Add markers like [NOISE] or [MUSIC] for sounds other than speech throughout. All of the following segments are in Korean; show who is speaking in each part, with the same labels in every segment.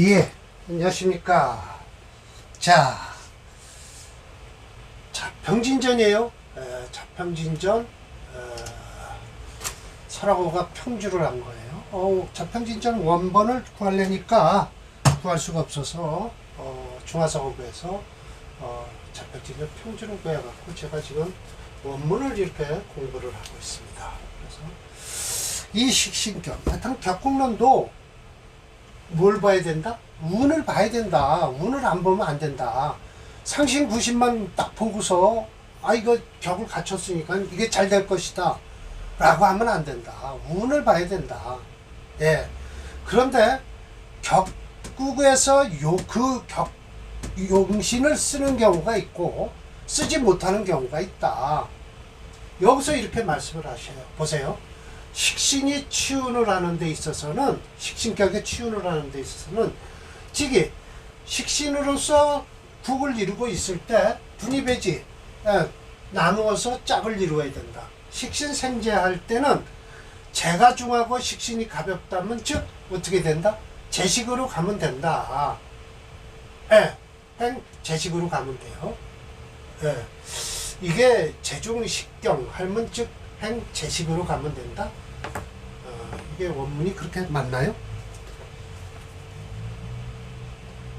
Speaker 1: 예, 안녕하십니까. 자, 자평진전이에요. 에, 자평진전 어, 설화고가 평주를 한 거예요. 어, 자평진전 원본을 구하려니까 구할 수가 없어서 어, 중화사고부에서 어, 자평진전 평주를 구해갖고 제가 지금 원문을 이렇게 공부를 하고 있습니다. 그래서 이 식신경, 바탕 격국론도 뭘 봐야 된다? 운을 봐야 된다. 운을 안 보면 안 된다. 상신 90만 딱 보고서 아 이거 벽을 갖췄으니까 이게 잘 될 것이다 라고 하면 안 된다. 운을 봐야 된다. 예. 그런데 격국에서 요, 그 격, 용신을 쓰는 경우가 있고 쓰지 못하는 경우가 있다. 여기서 이렇게 말씀을 하셔요. 보세요. 식신이 치운을 하는 데 있어서는 식신격에 치운을 하는 데 있어서는 즉이 식신으로서 북을 이루고 있을 때 분이배지 예, 나누어서 짝을 이루어야 된다. 식신 생제할 때는 재가 중하고 식신이 가볍다면 즉 어떻게 된다? 제식으로 가면 된다. 예, 행 제식으로 가면 돼요. 예, 이게 재종식경 할문 즉행 제식으로 가면 된다. 이게 원문이 그렇게 맞나요?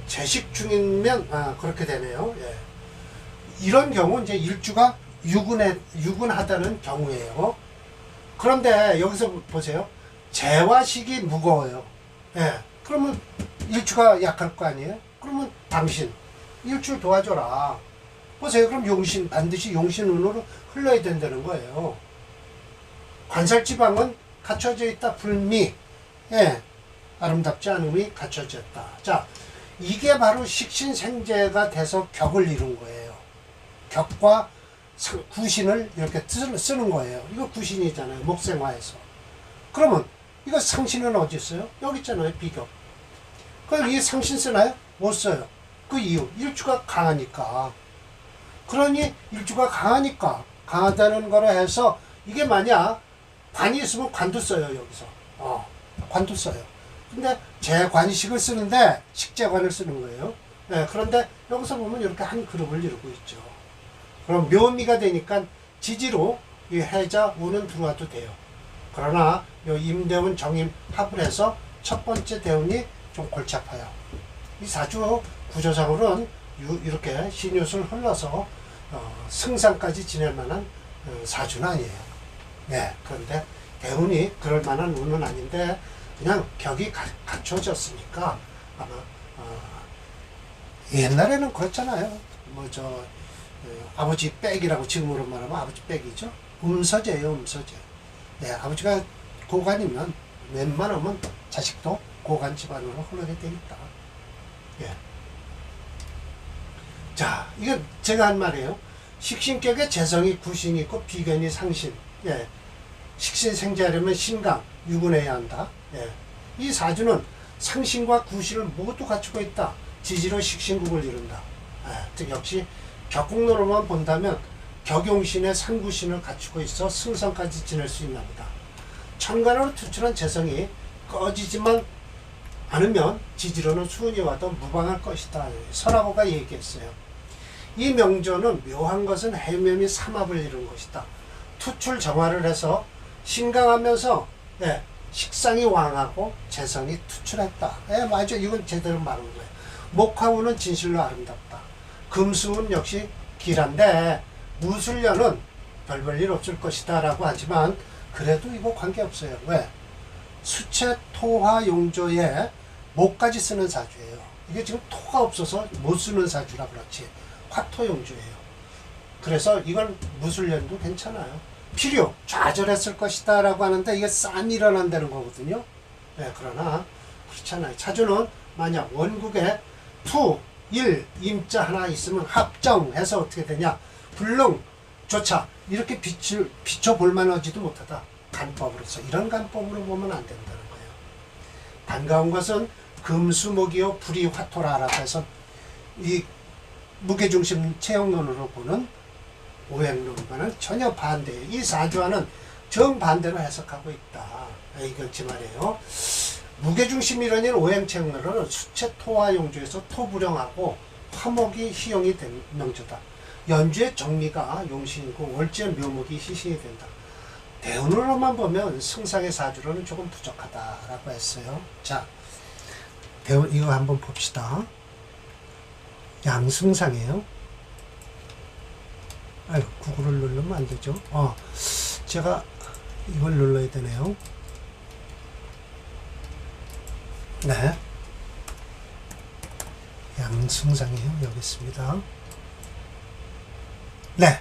Speaker 1: 재식 중이면 아, 그렇게 되네요. 예. 이런 경우 이제 일주가 유근에 유근하다는 경우예요. 그런데 여기서 보세요. 재화식이 무거워요. 예. 그러면 일주가 약할 거 아니에요? 그러면 당신 일주 도와줘라. 보세요. 그럼 용신 반드시 용신운으로 흘러야 된다는 거예요. 관살지방은 갖춰져 있다. 불미. 예. 아름답지 않음이 갖춰졌다. 자, 이게 바로 식신생재가 돼서 격을 이룬 거예요. 격과 구신을 이렇게 쓰는 거예요. 이거 구신이잖아요. 목생화에서. 그러면 이거 상신은 어디 있어요? 여기 있잖아요. 비격. 그럼 이 상신 쓰나요? 못 써요. 그 이유. 일주가 강하니까. 그러니 일주가 강하니까 강하다는 거로 해서 이게 만약 아니었으면 관뒀써요 여기서 어, 관뒀어요 근데 재관식을 쓰는데 식재관을 쓰는 거예요 예, 그런데 여기서 보면 이렇게 한 그룹을 이루고 있죠 그럼 묘미가 되니까 지지로 이 해자 운은 들어와도 돼요 그러나 요 임대운 정임 합을 해서 첫 번째 대운이 좀 골치 아파요 이 사주 구조상으로는 유, 이렇게 신유술 흘러서 어, 승상까지 지낼 만한 어, 사주는 아니에요 네, 그런데 대운이 그럴 만한 운은 아닌데 그냥 격이 가, 갖춰졌으니까 아마 어, 옛날에는 그렇잖아요. 뭐저 그 아버지 백이라고 지금으로 말하면 아버지 백이죠. 음서제예요, 음서제. 네, 예, 아버지가 고관이면 웬만하면 자식도 고관 집안으로 흘러게 돼 있다. 예. 자, 이건 제가 한 말이에요. 식신격에 재성이 구신이 있고 비견이 상신. 예. 식신 생제하려면 신강, 유근해야 한다. 예. 이 사주는 상신과 구신을 모두 갖추고 있다. 지지로 식신국을 이룬다. 예. 즉 역시 격국론로만 본다면 격용신의 상구신을 갖추고 있어 승성까지 지낼 수 있나 보다. 천간으로 투출한 재성이 꺼지지만 않으면 지지로는 수운이 와도 무방할 것이다. 선하고가 얘기했어요. 이 명조는 묘한 것은 해면이 삼합을 이룬 것이다. 투출 정화를 해서 신강하면서 예, 식상이 왕하고 재성이 투출했다. 예, 맞아. 이건 제대로 말한 거예요. 목화우는 진실로 아름답다. 금수운 역시 길한데 무술년은 별볼일 없을 것이다 라고 하지만 그래도 이거 관계없어요. 왜? 수채 토화 용조에 목까지 쓰는 사주예요. 이게 지금 토가 없어서 못 쓰는 사주라 그렇지. 화토 용조예요. 그래서 이건 무술년도 괜찮아요. 필요, 좌절했을 것이다 라고 하는데 이게 싼이 일어난다는 거거든요. 네, 그러나 그렇지 않아요. 자주는 만약 원국에 푸, 일, 임자 하나 있으면 합정해서 어떻게 되냐. 불능조차 이렇게 빛을, 비춰볼 만하지도 못하다. 간법으로서 이런 간법으로 보면 안 된다는 거예요. 반가운 것은 금수목이요 불이 화토라라고 해서 이 무게중심 체형론으로 보는 오행론과는 전혀 반대예요. 이 사주와는 정반대로 해석하고 있다. 아, 이건지 말이에요. 무게중심 이론인 오행책론은 수체 토화용주에서 토부령하고 화목이 희용이 된 명조다. 연주의 정리가 용신이고 월지의 묘목이 희신이 된다. 대운으로만 보면 승상의 사주로는 조금 부족하다라고 했어요. 자, 대운 이거 한번 봅시다. 양승상이에요. 아유, 구글을 누르면 안 되죠. 어, 제가 이걸 눌러야 되네요. 네. 양승장이에요. 여기 있습니다. 네.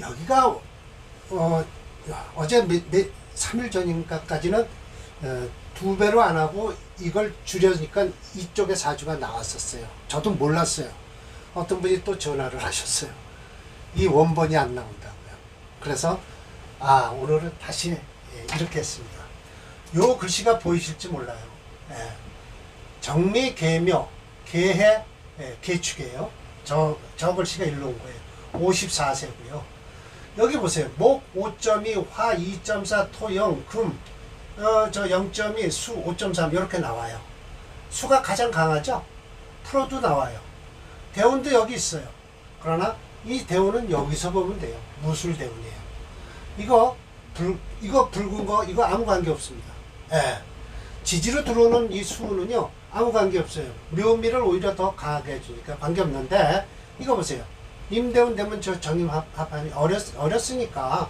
Speaker 1: 여기가, 어, 어제 몇, 몇, 3일 전인가까지는 어, 두 배로 안 하고 이걸 줄여니까 이쪽에 사주가 나왔었어요. 저도 몰랐어요. 어떤 분이 또 전화를 하셨어요. 이 원본이 안 나온다고요. 그래서 아 오늘은 다시 예, 이렇게 했습니다. 요 글씨가 보이실지 몰라요. 예. 정리 개묘개해 예, 계축이에요. 저, 저 글씨가 일로 온 거예요. 54세고요. 여기 보세요. 목 5.2, 화 2.4, 토 0, 금, 어, 저 0.2, 수 5.3 이렇게 나와요. 수가 가장 강하죠? 프로도 나와요. 대운도 여기 있어요. 그러나 이대운은 여기서 보면 돼요. 무술 대우네요. 이거 불 이거 붉은 거 이거 아무 관계 없습니다. 예. 지지로 들어오는 이수는요 아무 관계 없어요. 묘미를 오히려 더 강하게 해주니까 관계 없는데 이거 보세요. 임대운 되면 저 정임 합, 합이 어렸 어렸으니까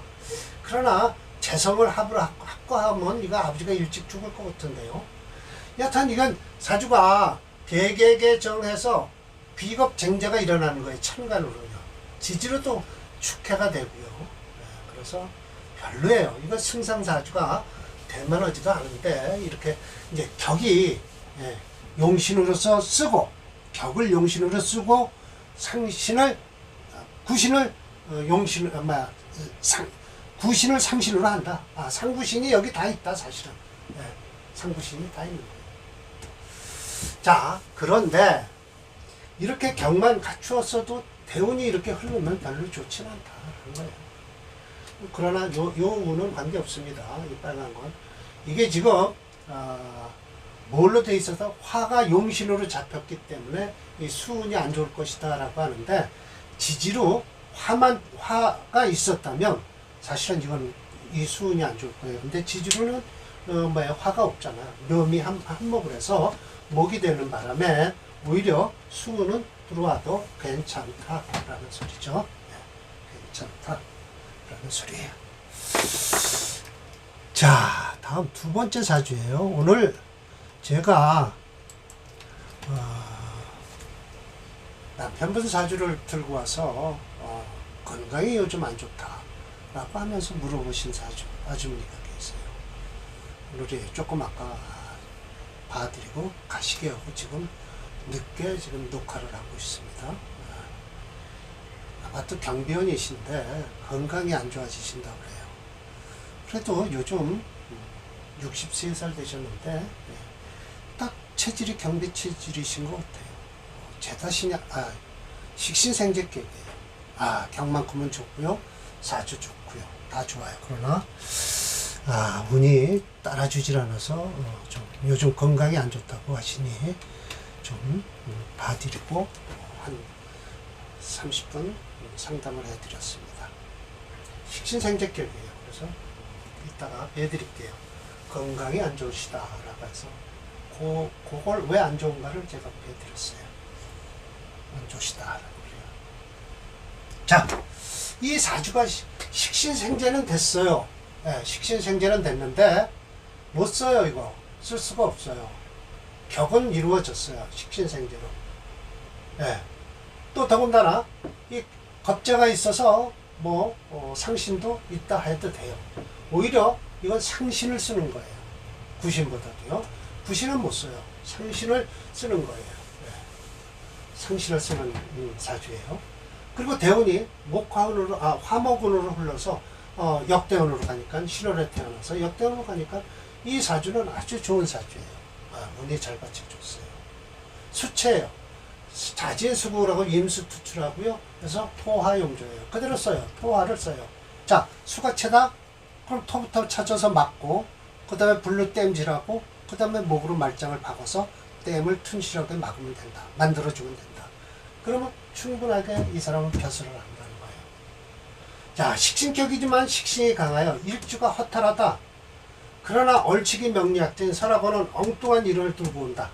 Speaker 1: 그러나 재성을 합을 합과하면 이거 아버지가 일찍 죽을 것 같은데요. 여하튼 이건 사주가 대개개 정해서 비겁 쟁자가 일어나는 거예요. 참관으로. 지지로도 축해가 되고요. 네, 그래서 별로예요. 이거 승상사주가 대만하지도 않은데 이렇게 이제 격이 예, 용신으로서 쓰고 격을 용신으로 쓰고 상신을 아, 구신을 어, 용신 아마 어, 상 구신을 상신으로 한다. 아 상구신이 여기 다 있다 사실은 예, 상구신이 다 있는 거예요. 자 그런데 이렇게 격만 갖추었어도 대운이 이렇게 흐르면 별로 좋진 않다라는 거예 그러나 요, 요 운은 관계없습니다. 이 빨간 건. 이게 지금 어, 뭘로 돼 있어서 화가 용신으로 잡혔기 때문에 이 수운이 안 좋을 것이다 라고 하는데 지지로 화만 화가 있었다면 사실은 이건 이 수운이 안 좋을 거예요. 근데 지지로는 어, 뭐야 화가 없잖아. 묘미 한, 한몫을 해서 목이 되는 바람에 오히려 수운은 들어와도 괜찮다라는 소리죠. 네, 괜찮다라는 소리예요. 자, 다음 두 번째 사주예요. 오늘 제가 어, 남편분 사주를 들고 와서 어, 건강이 요즘 안 좋다라고 하면서 물어보신 사주 아주머니가 계세요. 오늘 조금 아까 봐드리고 가시게 하고 지금 늦게 지금 녹화를 하고 있습니다. 아, 아파트 경비원이신데 건강이 안 좋아지신다 그래요. 그래도 요즘 63살 되셨는데 네, 딱 체질이 경비 체질이신 것 같아요. 제 탓이냐? 아, 식신생제격이에요. 아, 경만큼은 좋고요. 사주 좋고요. 다 좋아요. 그러나 아, 운이 따라주질 않아서 어, 좀 요즘 건강이 안 좋다고 하시니 좀 음, 봐드리고 한 30분 상담을 해드렸습니다. 식신생제격이에요. 그래서 이따가 해드릴게요. 건강이 안 좋으시다라고 해서 고, 그걸 왜안 좋은가를 제가 해드렸어요. 안 좋으시다라고 그래요. 자, 이 4주가 식신생제는 됐어요. 네, 예, 식신생제는 됐는데 못 써요 이거. 쓸 수가 없어요. 격은 이루어졌어요. 식신생계로 예. 또 더군다나 이 겁재가 있어서 뭐 어, 상신도 있다 해도 돼요. 오히려 이건 상신을 쓰는 거예요. 구신보다도요. 구신은 못 써요. 상신을 쓰는 거예요. 예. 상신을 쓰는 음, 사주예요. 그리고 대운이 목화운으로 아 화목운으로 흘러서 어, 역대운으로 가니까 신월에 태어나서 역대운으로 가니까 이 사주는 아주 좋은 사주예요. 아, 문의 절반씩 줬어요. 수채예요. 자진수구라고 임수투출하고요. 그래서 토화용조예요. 그대로 써요. 토화를 써요. 자, 수가 채다? 그럼 토부터 찾아서 막고, 그 다음에 불로 땜질하고, 그 다음에 목으로 말장을 박아서 땜을 튼실하게 막으면 된다. 만들어주면 된다. 그러면 충분하게 이 사람은 벼슬을 한다는 거예요. 자, 식신격이지만 식신이 강하여 일주가 허탈하다. 그러나 얼치기 명리학된 설학어는 엉뚱한 이론을 들고 온다.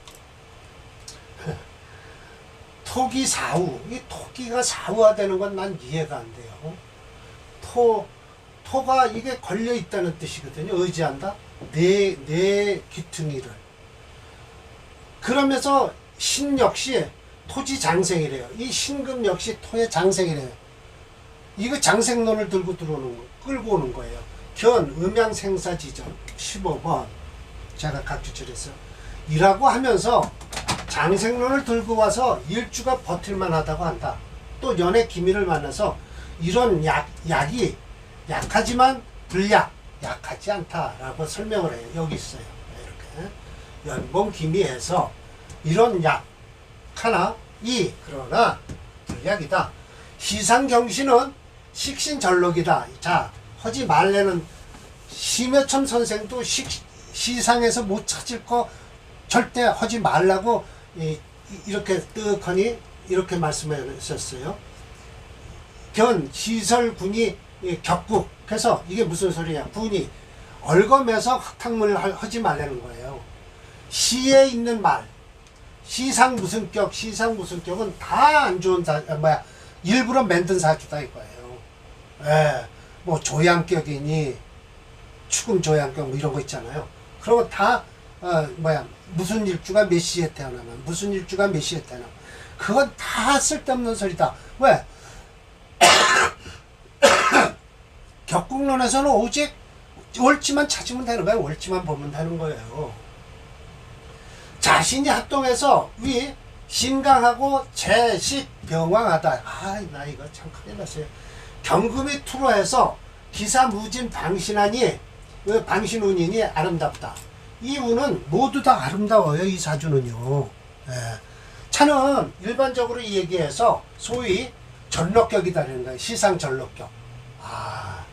Speaker 1: [LAUGHS] 토기 사우. 이 토기가 사우화되는 건 난 이해가 안 돼요. 토, 토가 이게 걸려 있다는 뜻이거든요. 의지한다. 내, 내 귀퉁이를. 그러면서 신 역시 토지 장생이래요. 이 신금 역시 토의 장생이래요. 이거 장생론을 들고 들어오는 거, 끌고 오는 거예요. 견, 음양생사지전. 15번 제가 각주철에서 일하고 하면서 장생론을 들고 와서 일주가 버틸만 하다고 한다. 또 연애 기미를 만나서 이런 약, 약이 약하지만 불약, 약하지 않다라고 설명을 해요. 여기 있어요. 이렇게. 연봉 기미에서 이런 약 하나, 이, 그러나 불약이다. 시상경신은 식신절록이다 자, 허지 말래는 심해첨 선생도 시, 시상에서 못 찾을 거 절대 하지 말라고 이, 이렇게 뜨거니 이렇게 말씀하셨어요. 견 시설군이 격국 그래서 이게 무슨 소리야 군이 얼검에서 학탕문을 하지 말라는 거예요. 시에 있는 말 시상 무슨 격 시상 무슨 격은 다 안 좋은 사 아, 뭐야 일부러 만든 사주다 이거예요. 예, 뭐 조양격이니 추음조향경뭐 이런 거 있잖아요. 그런 거다 어, 뭐야 무슨 일주가 몇 시에 태어나면 무슨 일주가 몇 시에 태어나 그건 다 쓸데없는 소리다. 왜? [COUGHS] 격국론에서는 오직 월지만 찾으면 되는 거예 월지만 보면 되는 거예요. 자신이 합동해서 위 신강하고 재식 병왕하다. 아, 나 이거 참 큰일 났어요. 경금이 투로해서 기사 무진 방신하니 왜 반신운인이 아름답다. 이 운은 모두 다 아름다워요. 이 사주는요. 예. 차는 일반적으로 얘기해서 소위 전력격이다라는 거예요. 시상 전력격. 아,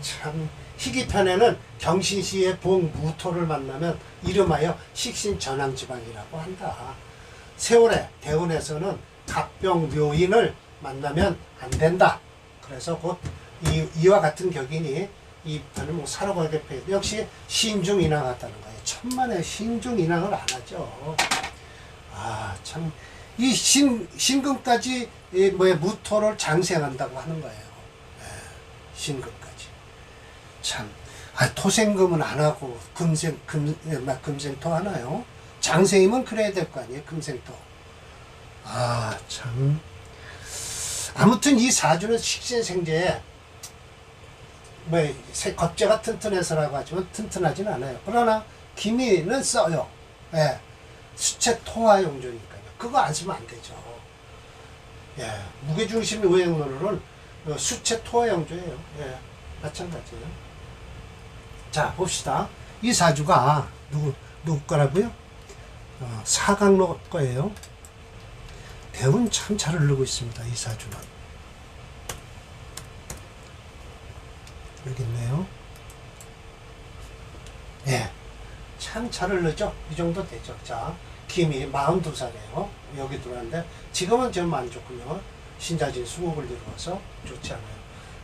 Speaker 1: 참 희귀편에는 경신시의 봉무토를 만나면 이름하여 식신전항지방이라고 한다. 세월에 대운에서는 갑병묘인을 만나면 안 된다. 그래서 곧 이, 이와 같은 격이니 이입하는 목사로 가게 역시 신중 인왕 같다는 거예요. 천만에 신중 인왕을 안 하죠. 아, 참. 이 신, 신금까지, 이 뭐야, 무토를 장생한다고 하는 거예요. 네, 신금까지. 참. 아, 토생금은 안 하고, 금생, 금, 예, 막 금생토 하나요? 장생이면 그래야 될 거 아니에요? 금생토. 아, 참. 아무튼 이 사주는 식신생제 뭐 겉재가 튼튼해서라고 하지만 튼튼하진 않아요. 그러나 기미는 써요. 예. 수채 토화 용조니까요. 그거 안 쓰면 안 되죠. 예. 무게중심 의행론은 그 수채 토화 용조예요. 예. 마찬가지예요. 자, 봅시다. 이 사주가 누구, 누구 거라고요? 어, 사강로 거예요. 대운 참 잘 흐르고 있습니다. 이 사주는. 그르겠네요 예. 참 차를 넣죠? 이 정도 되죠. 자, 김이 42살이에요. 여기 들어왔는데, 지금은 좀 안 좋군요. 신자진 수목을 들어와서 좋지 않아요.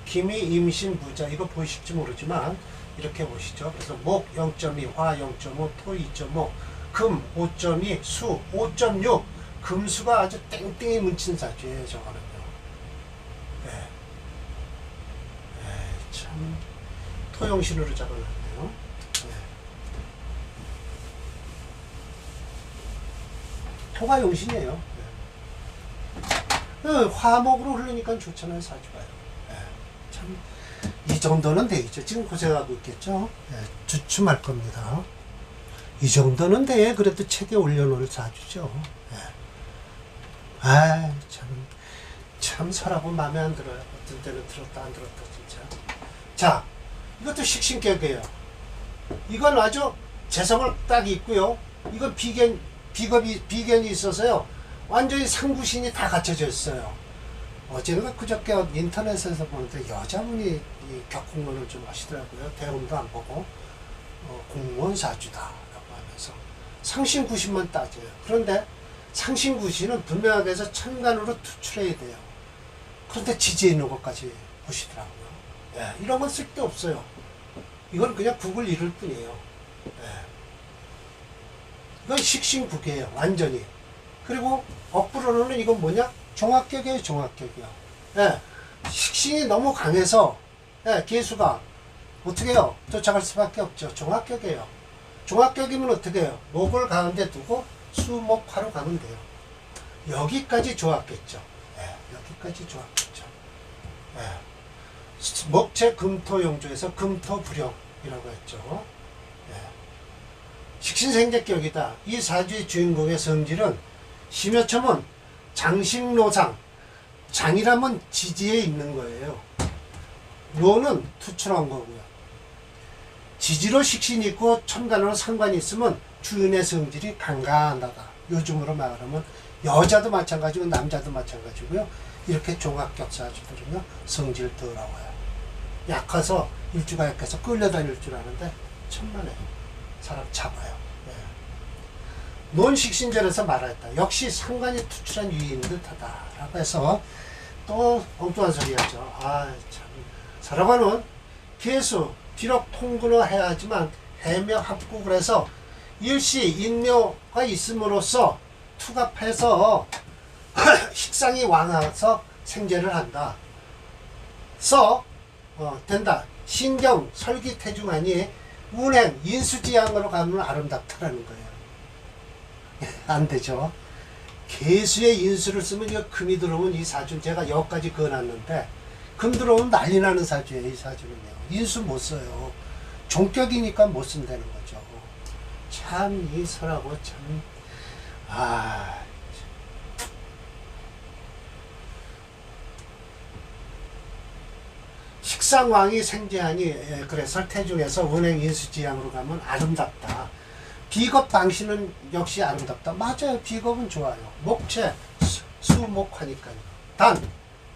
Speaker 1: 김이 임신 부자, 이거 보이실지 모르지만, 이렇게 보시죠. 그래서 목 0.2, 화 0.5, 토 2.5, 금 5.2, 수 5.6, 금수가 아주 땡땡이 뭉친 사주예요, 저거는. 소형 신호를 잡아놨네요. 네. 토가용신이에요. 네. 네, 화목으로 흐르니까 좋잖아요, 사주가요. 네. 참, 이 정도는 되겠죠. 지금 고생하고 있겠죠. 네, 주춤할 겁니다. 이 정도는 돼. 그래도 책에 올려놓을 사주죠. 네. 아, 참, 참 설하고 마음에 안 들어요. 어떤 때는 들었다 안 들었다 진짜. 자, 이것도 식신격이에요. 이건 아주 재성을 딱 있고요. 이건 비견, 비겁이, 비견이 있어서요. 완전히 상부신이 다 갖춰져 있어요. 어제는 그저께 인터넷에서 보는데 여자분이 격공론을 좀 하시더라고요. 대원도 안 보고. 어, 공무원 사주다라고 하면서 상신구신만 따져요. 그런데 상신구신은 분명하게 해서 천간으로 투출해야 돼요. 그런데 지지해 있는 것까지 보시더라고요. 예, 이런 건 쓸데없어요. 이건 그냥 국을 잃을 뿐이에요. 예. 이건 식신국이에요. 완전히. 그리고 억부로는 이건 뭐냐? 종합격이에요. 종합격이요. 예. 식신이 너무 강해서 예, 기수가 어떻게 해요? 쫓아갈 수밖에 없죠. 종합격이에요. 종합격이면 어떻게 해요? 목을 가운데 두고 수목화로 가면 돼요. 여기까지 좋았겠죠. 예, 여기까지 좋았겠죠. 예. 먹재 금토용조에서 금토부력이라고 했죠. 예. 식신생재격이다. 이 사주의 주인공의 성질은 심여첨은 장식노상, 장이라면 지지에 있는 거예요. 로는 투출한 거고요. 지지로 식신이 있고 천간으로 상관이 있으면 주인의 성질이 강간하다. 요즘으로 말하면 여자도 마찬가지고 남자도 마찬가지고요. 이렇게 종합격사주들은요 성질 더러워요. 약해서 일주가 약해서 끌려다닐 줄 아는데 천만에 사람 잡아요. 예. 논식신절에서 말하였다. 역시 상관이 투출한 유인 듯하다라고 해서 또 엉뚱한 소리 하죠. 아참 사람은 개수 비록 통근을 해야 하지만 해명 합국을 해서 일시 인묘가 있음으로써 투갑해서 [CLEARS THROAT] 식상이 와서 생제를 한다. 써 어, 된다. 신경 설기태중하니 운행 인수지향으로 가면 아름답다라는 거예요. [LAUGHS] 안 되죠. 개수의 인수를 쓰면 이 금이 들어오면 이 사주는 제가 여기까지 그어놨는데 금 들어오면 난리 나는 사주예요. 이 사주는요. 인수 못 써요. 종격이니까 못 쓴다는 거죠. 참이 설하고 참 식상왕이 생제하니 예, 그래 설태중에서 은행 인수지향으로 가면 아름답다. 비겁 당신은 역시 아름답다. 맞아요. 비겁은 좋아요. 목체 수목화니까요. 단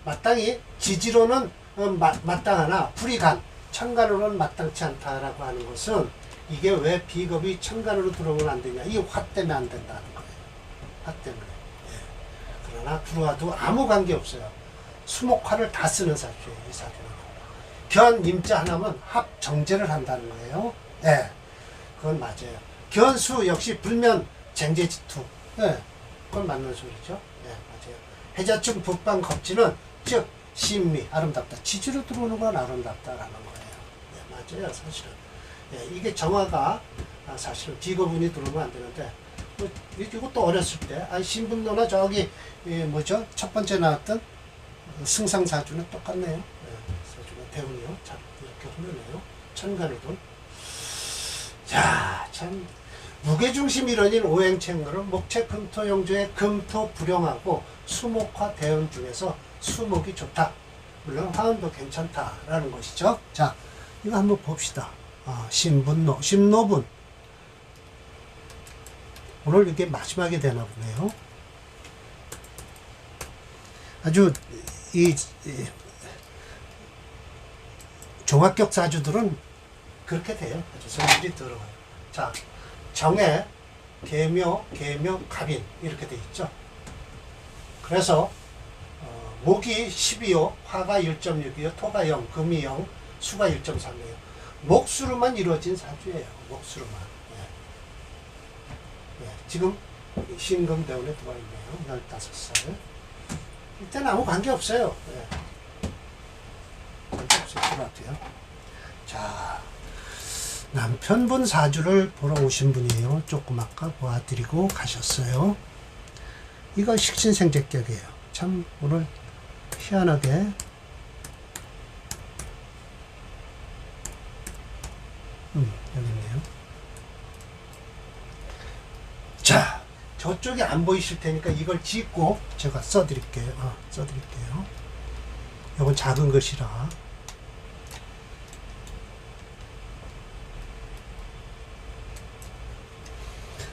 Speaker 1: 마땅히 지지로는 어, 마, 마땅하나 불이간 천간으로는 마땅치 않다라고 하는 것은 이게 왜 비겁이 천간으로 들어오면 안 되냐. 이 화 때문에 안 된다. 학 때문에. 예. 그러나 불화도 아무 관계 없어요. 수목화를 다 쓰는 사주예요, 이 사주는. 견 임자 하나면 합 정제를 한다는 거예요. 예. 그건 맞아요. 견수 역시 불면 쟁제 지투. 예. 그건 맞는 소리죠. 예, 맞아요. 해자층 북방 겁지는 즉 신미 아름답다. 지지로 들어오는 건 아름답다라는 거예요. 예, 맞아요. 사실은. 예, 이게 정화가 아, 사실은 비거분이 들어오면 안 되는데 뭐, 이것도 어렸을 때, 아, 신분도나 저기, 예, 뭐죠? 첫 번째 나왔던 승상사주는 똑같네요. 예, 사주가 대운이요. 자, 이렇게 흐르네요. 천간이군. 자, 참, 무게중심 이론인 오행체으로 목체, 금토, 용조의 금토, 불용하고 수목화, 대운 중에서 수목이 좋다. 물론 화음도 괜찮다라는 것이죠. 자, 이거 한번 봅시다. 아, 신분노, 신노분. 오늘 이게 마지막이 되나 보네요. 아주 이 종합격 사주들은 그렇게 돼요. 아주 성질이 들어가요. 자, 정해, 개묘, 개묘, 갑인 이렇게 돼 있죠. 그래서 어, 목이 12호, 화가 1.6이요, 토가 0, 금이 0, 수가 1.3이에요. 목수로만 이루어진 사주예요. 목수로만. 지금 신금 대운의 도마이네요. 15살. 일단 아무 관계 없어요. 예. 관계 없을 것 같아요. 자, 남편분 사주를 보러 오신 분이에요. 조금 아까 보아드리고 가셨어요. 이거 식신생재격이에요. 참 오늘 희한하게 음. 저쪽이 안 보이실 테니까 이걸 찍고 제가 써드릴게요. 아, 써드릴게요. 이건 작은 것이라.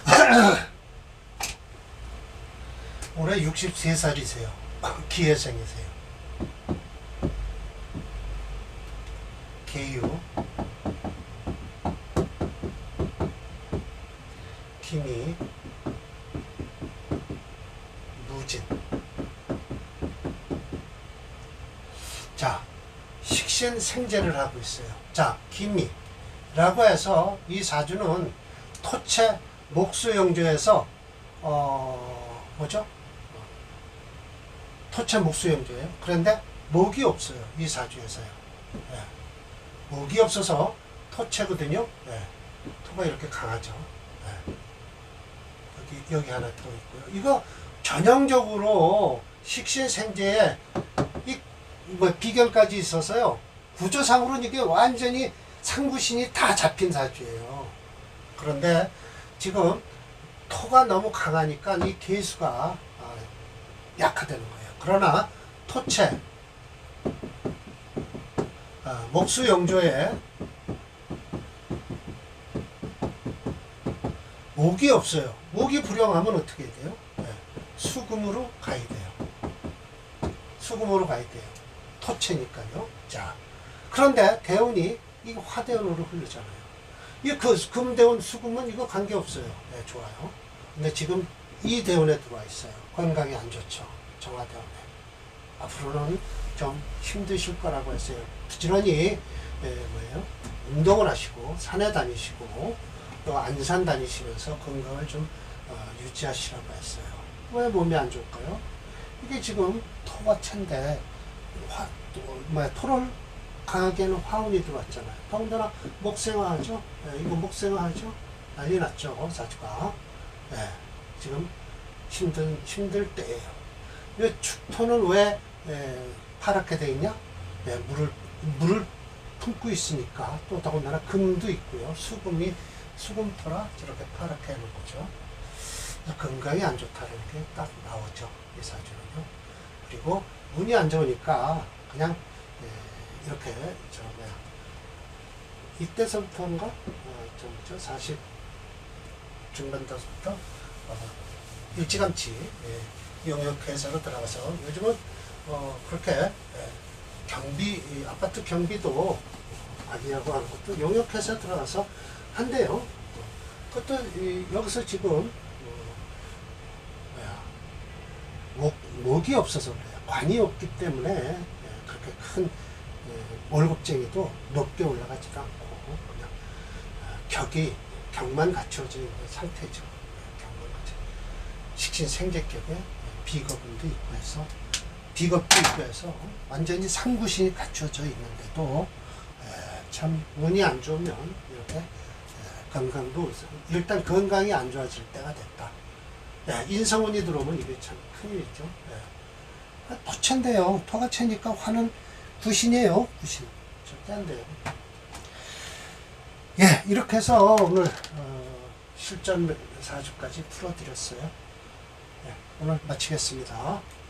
Speaker 1: [CLEARS THROAT] 올해 63살이세요. [CLEARS THROAT] 기회생이세요. 생제를 하고 있어요. 자, 기미라고 해서 이 사주는 토체 목수영조에서 어 뭐죠? 토체 목수영조예요. 그런데 목이 없어요. 이 사주에서요. 네. 목이 없어서 토체거든요. 네. 토가 이렇게 강하죠. 네. 여기 여기 하나 더 있고요. 이거 전형적으로 식신생제에 이뭐 비결까지 있어서요. 구조상으로는 이게 완전히 상부신이 다 잡힌 사주예요. 그런데 지금 토가 너무 강하니까 이 개수가 아, 약화되는 거예요. 그러나 토체, 아, 목수 영조에 목이 없어요. 목이 불량하면 어떻게 돼요? 네, 수금으로 가야 돼요. 수금으로 가야 돼요. 토체니까요. 자. 그런데 대운이 이 화대운으로 흘리잖아요. 이그 금대운 수금은 이거 관계없어요. 네, 좋아요. 근데 지금 이 대운에 들어와 있어요. 건강이 안 좋죠. 정화대운에. 앞으로는 좀 힘드실 거라고 했어요. 부지런히 예, 뭐예요? 운동을 하시고 산에 다니시고 또 안산 다니시면서 건강을 좀 어, 유지하시라고 했어요. 왜 몸이 안 좋을까요? 이게 지금 토가 찬데 화, 또, 뭐, 토를 강하게는 화운이 들어왔잖아요. 더군다나 목생화하죠. 예, 이거 목생화하죠. 난리 났죠. 사주가. 예, 지금 힘든 힘들 때예요. 이 축토는 왜 예, 파랗게 돼 있냐? 예, 물을 물을 품고 있으니까 또 더군다나 금도 있고요. 수금이 수금토라 저렇게 파랗게 하는 거죠. 건강이 안 좋다는 게 딱 나오죠. 이 사주는요. 그리고 운이 안 좋으니까 그냥 예, 이렇게 저 뭐야 이때서부터인가 어, 저죠 40 중반부터 어, 일찌감치 예, 용역회사로 들어가서 요즘은 어, 그렇게 예, 경비 이 아파트 경비도 관리하고 하는 것도 용역회사 들어가서 한대요. 그것도 이, 여기서 지금 어, 뭐야 목, 목이 없어서 그래요. 관이 없기 때문에 예, 그렇게 큰 월급쟁이도 높게 올라가지 않고 그냥 아, 격이 격만 갖춰진 상태죠. 격만 갖춰 식신 생재격에 비거도 있고 해서 비겁도 있고 해서 완전히 상구신이 갖춰져 있는데도 참 운이 안 좋으면 이렇게 건강도 일단 건강이 안 좋아질 때가 됐다. 인성운이 들어오면 이게 참 큰일이죠. 토체인데요. 예. 아, 토가 채니까 화는 구신이에요. 구신. 절대 안 돼요. 예, 이렇게 해서 오늘 어, 실전 4주까지 풀어드렸어요. 예, 오늘 마치겠습니다.